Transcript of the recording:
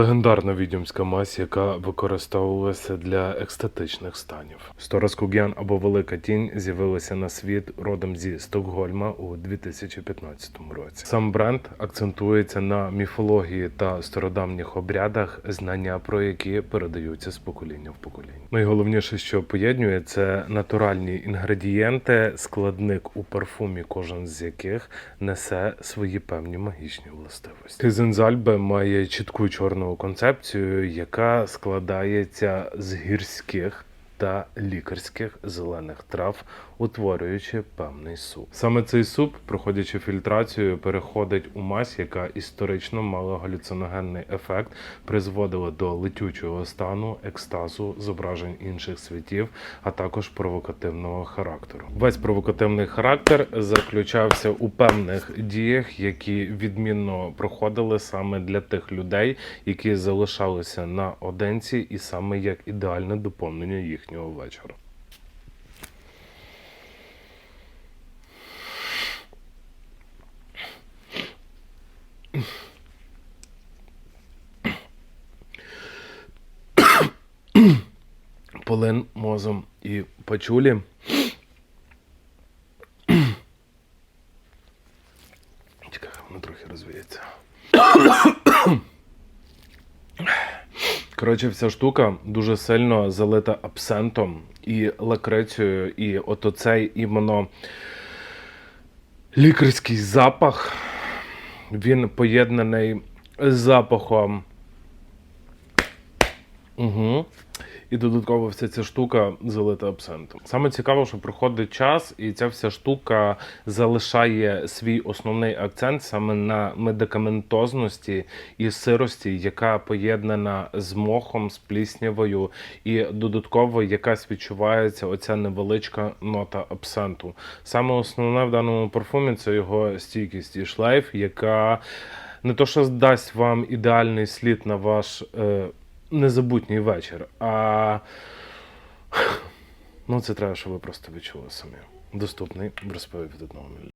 Легендарна відьомська мазь, яка використовувалася для екстатичних станів. Сторас Кугян або Велика Тінь з'явилася на світ родом зі Стокгольма у 2015 році. Сам бренд акцентується на міфології та стародавніх обрядах, знання про які передаються з покоління в покоління. Найголовніше, що поєднує, це натуральні інгредієнти, складник у парфумі, кожен з яких несе свої певні магічні властивості. Кизензальбе має чітку чорну концепцію, яка складається з гірських та лікарських зелених трав, утворюючи певний суп. Саме цей суп, проходячи фільтрацію, переходить у мазь, яка історично мала галюциногенний ефект, призводила до летючого стану, екстазу, зображень інших світів, а також провокативного характеру. Весь провокативний характер заключався у певних діях, які відмінно проходили саме для тих людей, які залишалися наодинці, і саме як ідеальне доповнення їхнього вечора. Полин мозом і пачулі. Чекай, воно трохи розвіється. Коротше, вся штука дуже сильно залита абсентом і лакрецією, і от оцей іменно лікарський запах, він поєднаний з запахом. Угу. І додатково вся ця штука залита абсентом. Саме цікаво, що проходить час, і ця вся штука залишає свій основний акцент саме на медикаментозності і сирості, яка поєднана з мохом, з пліснявою, і додатково якась відчувається оця невеличка нота абсенту. Саме основне в даному парфумі це його стійкість і шлейф, яка не то, що дасть вам ідеальний слід на ваш. Е, незабутній вечір. А ну, це треба, щоб ви просто відчули самі. Доступний в розповідь від одного.